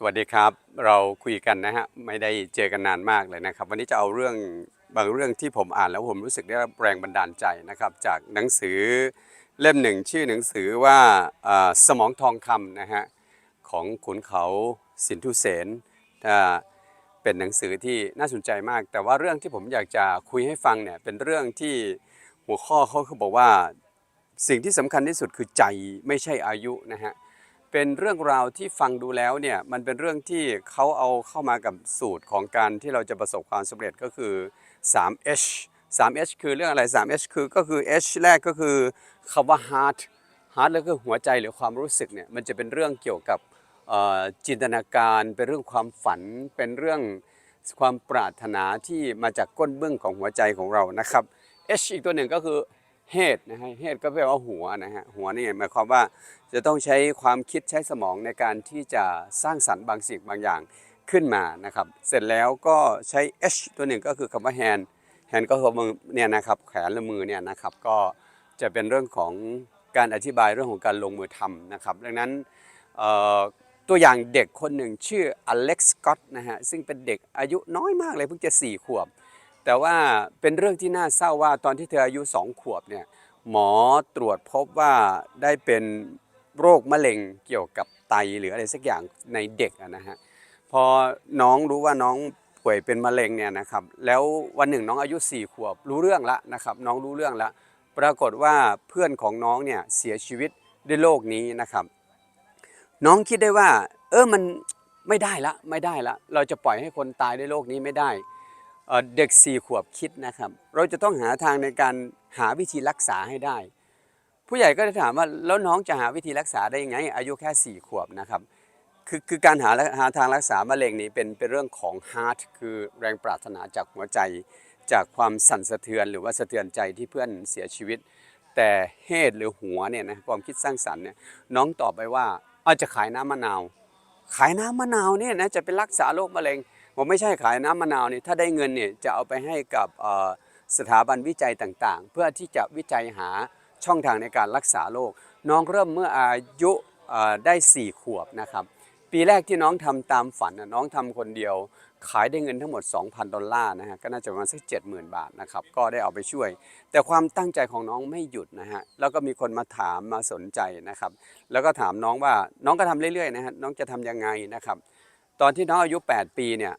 สวัสดีครับเราคุยกันนะฮะไม่ได้เจอกันนานมากเลยนะครับ วันนี้จะเอาเรื่องบางเรื่องที่ผมอ่านแล้วผมรู้สึกได้รับแรงบันดาลใจนะครับ จากหนังสือเล่มหนึ่งชื่อหนังสือว่าสมองทองคำนะฮะของขุนเขาสินทุเสนอ่าเป็นหนังสือที่น่าสนใจมาก แต่ว่าเรื่องที่ผมอยากจะคุยให้ฟังเนี่ยเป็นเรื่องที่หัวข้อเขาคือบอกว่า สิ่งที่สำคัญที่สุดคือใจไม่ใช่อายุนะฮะเป็นเรื่องราวที่ฟังดูแล้วเนี่ยมันเป็นเรื่องที่เขาเอาเข้ามากับสูตรของการที่เราจะประสบความสำเร็จก็คือ 3H 3H คือเรื่องอะไร 3H คือก็คือ H แรกก็คือคำว่า heart heart แล้วก็หัวใจหรือความรู้สึกเนี่ยมันจะเป็นเรื่องเกี่ยวกับจินตนาการเป็นเรื่องความฝันเป็นเรื่องความปรารถนาที่มาจากก้นเบื้องของหัวใจของเรานะครับ H อีกตัวหนึ่งก็คือ head นะฮะ head ก็แปลว่าหัวนะฮะหัวนี่หมายความว่าจะต้องใช้ความคิดใช้สมองในการที่จะสร้างสรรค์บางสิ่งบางอย่างขึ้นมานะครับ เสร็จแล้วก็ใช้ H ตัวหนึ่งก็คือคำว่า hand hand ก็คือมือเนี่ยนะครับแขนหรือมือเนี่ยนะครับก็จะเป็นเรื่องของการอธิบายเรื่องของการลงมือทำนะครับ ดังนั้นตัวอย่างเด็กคนหนึ่งชื่ออเล็กซ์สกอตนะฮะซึ่งเป็นเด็กอายุน้อยมากเลยเพิ่งจะ 4 ขวบ แต่ว่าเป็นเรื่องที่น่าเศร้าว่าตอนที่เธออายุสองขวบเนี่ยหมอตรวจพบว่าได้เป็นโรคมะเร็งเกี่ยวกับไตหรืออะไรสักอย่างในเด็กนะฮะพอน้องรู้ว่าน้องป่วยเป็นมะเร็งเนี่ยนะครับแล้ววันหนึ่งน้องอายุ4ขวบรู้เรื่องละนะครับน้องรู้เรื่องละปรากฏว่าเพื่อนของน้องเนี่ยเสียชีวิตด้วยโรคนี้นะครับ น้องคิดได้ว่า เออมันไม่ได้ละไม่ได้ละ เราจะปล่อยให้คนตายด้วยโรคนี้ไม่ได้ เด็กสี่ขวบคิดนะครับ เราจะต้องหาทางในการหาวิธีรักษาให้ได้ ผู้ใหญ่ก็จะถามว่าแล้วน้องจะหาวิธีรักษาได้ยังไง อายุแค่สี่ขวบนะครับคือคือการหาหาทางรักษามะเร็งนี้เป็นเป็นเรื่องของ heart คือแรงปรารถนาจากหัวใจ จากความสั่นสะเทือนหรือว่าสะเทือนใจที่เพื่อนเสียชีวิต แต่เหตุหรือหัวเนี่ยนะความคิดสร้างสรรค์เนี่ยน้องตอบไปว่าเอาจะขายน้ำมะนาว ขายน้ำมะนาวเนี่ยนะจะไปรักษาโรคมะเร็ง ผมไม่ใช่ขายน้ำมะนาวนี่ถ้าได้เงินเนี่ยจะเอาไปให้กับสถาบันวิจัยต่างๆ เพื่อที่จะวิจัยหาช่องทางในการรักษาโรคน้องเริ่มเมื่ออายุได้ 4 ขวบนะครับ ปีแรกที่น้องทำตามฝันน้องทำคนเดียว ขายได้เงินทั้งหมด 2,000 ดอลลาร์นะฮะก็น่าจะประมาณสัก70,000 บาทนะครับ ก็ได้เอาไปช่วย แต่ความตั้งใจของน้องไม่หยุดนะฮะแล้วก็มีคนมาถามมาสนใจนะครับ แล้วก็ถามน้องว่าน้องก็ทำเรื่อยๆนะฮะน้องจะทำยังไงนะครับ ตอนที่น้องอายุ 8 ปีเนี่ย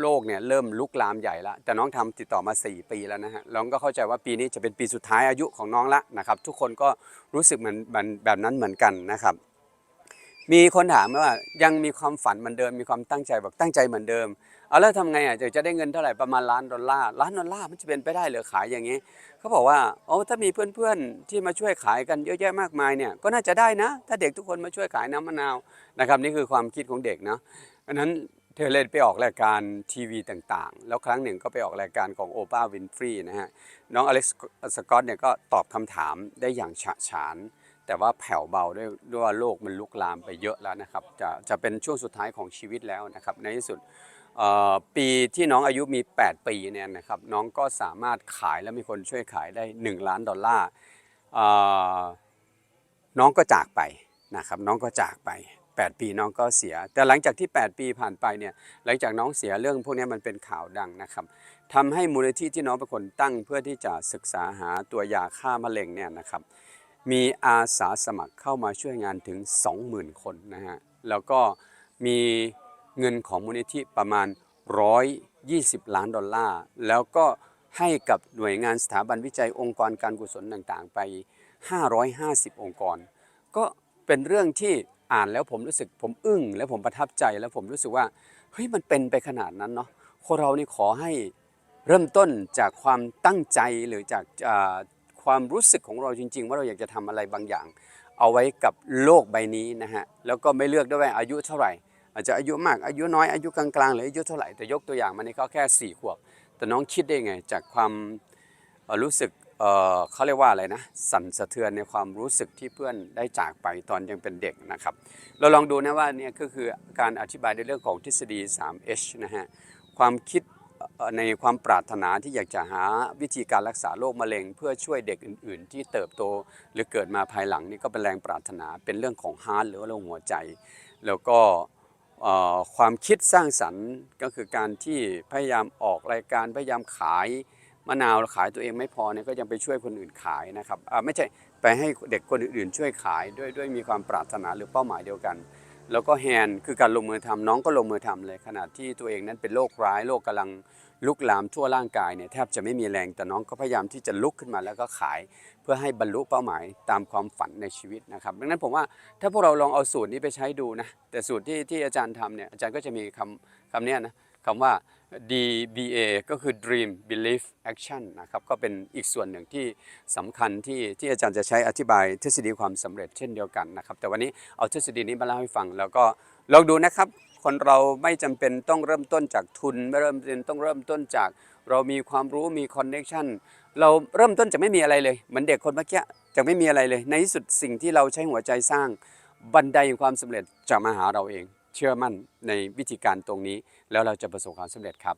โรคเนี่ยเริ่มลุกลามใหญ่แล้วแต่น้องทำติดต่อมา 4 ปีแล้วนะฮะน้องก็เข้าใจว่าปีนี้จะเป็นปีสุดท้ายอายุของน้องละนะครับ ทุกคนก็รู้สึกเหมือนแบบนั้นเหมือนกันนะครับ มีคนถามว่ายังมีความฝันเหมือนเดิมมีความตั้งใจบอกตั้งใจเหมือนเดิมเอาแล้วทำไงอะจะจะได้เงินเท่าไหร่ประมาณล้านดอลลาร์ล้านดอลลาร์มันจะเป็นไปได้หรือขายอย่างนี้เขาบอกว่าโอ้ถ้ามีเพื่อนๆที่มาช่วยขายกันเยอะแยะมากมายเนี่ยก็น่าจะได้นะ ถ้าเด็กทุกคนมาช่วยขายน้ำมะนาวนะครับนี่คือความคิดของเด็กนะอันนั้น เธอเลยไปออกรายการทีวีต่างๆ แล้วครั้งหนึ่งก็ไปออกรายการของโอปาวินฟรีนะฮะ น้องอเล็กซ์สกอตเนี่ยก็ตอบคำถามได้อย่างฉะฉาน แต่ว่าแผ่วเบาด้วยด้วยว่าโลกมันลุกลามไปเยอะแล้วนะครับ จะจะเป็นช่วงสุดท้ายของชีวิตแล้วนะครับ ในที่สุดปีที่น้องอายุมี 8 ปีเนี่ยนะครับ น้องก็สามารถขายและมีคนช่วยขายได้ 1 ล้านดอลลาร์น้องก็จากไปนะครับ น้องก็จากไป 8 ปีน้องก็เสีย แต่หลังจากที่ 8 ปีผ่านไปเนี่ยหลังจากน้องเสียเรื่องพวกนี้มันเป็นข่าวดังนะครับทำให้มูลนิธิที่น้องเป็นคนตั้งเพื่อที่จะศึกษาหาตัวยาฆ่ามะเร็งเนี่ยนะครับมีอาสาสมัครเข้ามาช่วยงานถึง 20,000 คนนะฮะแล้วก็มีเงินของมูลนิธิประมาณ 120 ล้านดอลลาร์ แล้วก็ให้กับหน่วยงานสถาบันวิจัยองค์กรการกุศลต่างๆ ไป 550 องค์กร ก็เป็นเรื่องที่ อ่านแล้วผมรู้สึกผมอึ้งและผมประทับใจแล้วผมรู้สึกว่าเฮ้ยมันเป็นไปขนาดนั้นเนาะคนเรานี่ขอให้เริ่มต้นจากความตั้งใจหรือจากความรู้สึกของเราจริง ๆ ว่าเราอยากจะทำอะไรบางอย่าง เอาไว้กับโลกใบนี้นะฮะแล้วก็ไม่เลือกด้วยว่าอายุเท่าไหร่ อาจจะอายุมากอายุน้อยอายุกลางๆหรืออายุเท่าไหร่แต่ยกตัวอย่างมานี่เขาแค่สี่ขวบแต่น้องคิดได้ไงจากความรู้สึก เอ่อเขาเรียกว่าอะไรนะ สั่นสะเทือนในความรู้สึกที่เพื่อนได้จากไปตอนยังเป็นเด็กนะครับ เราลองดูนะว่าเนี่ยก็คือการอธิบายในเรื่องของทฤษฎี 3H นะฮะความคิดในความปรารถนาที่อยากจะหาวิธีการรักษาโรคมะเร็ง เพื่อช่วยเด็กอื่น ๆ ที่เติบโตหรือเกิดมาภายหลังนี่ก็เป็นแรงปรารถนาเป็นเรื่องของฮาร์ดหรือว่าเรื่องหัวใจ แล้วก็ความคิดสร้างสรรค์ก็คือการที่พยายามออกรายการพยายามขาย มะนาวขายตัวเองไม่พอเนี่ยก็ยังไปช่วยคนอื่นขายนะครับไม่ใช่ไปให้เด็กคนอื่นช่วยขายด้วยด้วยมีความปรารถนาหรือเป้าหมายเดียวกัน แล้วก็แฮนคือการลงมือทำน้องก็ลงมือทำเลยขณะที่ตัวเองนั้นเป็นโรคร้ายโรคกำลังลุกลามทั่วร่างกายเนี่ยแทบจะไม่มีแรงแต่น้องก็พยายามที่จะลุกขึ้นมาแล้วก็ขาย เพื่อให้บรรลุเป้าหมายตามความฝันในชีวิตนะครับ ดังนั้นผมว่าถ้าพวกเราลองเอาสูตรนี้ไปใช้ดูนะแต่สูตรที่ที่อาจารย์ทำเนี่ยอาจารย์ก็จะมีคำคำนี้นะ คำว่า DBA ก็คือ Dream Belief Action นะครับก็เป็นอีกส่วนหนึ่งที่สำคัญที่ที่อาจารย์จะใช้อธิบายทฤษฎีความสำเร็จเช่นเดียวกันนะครับแต่วันนี้เอาทฤษฎีนี้มาเล่าให้ฟัง แล้วก็ลองดูนะครับ คนเราไม่จำเป็นต้องเริ่มต้นจากทุน ไม่เริ่มต้นต้องเริ่มต้นจาก เรามีความรู้มีคอนเน็ชันเราเริ่มต้นจากไม่มีอะไรเลยเหมือนเด็กคนเมื่อกี้จากไม่มีอะไรเลย ในที่สุดสิ่งที่เราใช้หัวใจสร้างบันไดแห่งความสำเร็จจะมาหาเราเอง เชื่อมั่นในวิธีการตรงนี้ แล้วเราจะประสบความสำเร็จครับ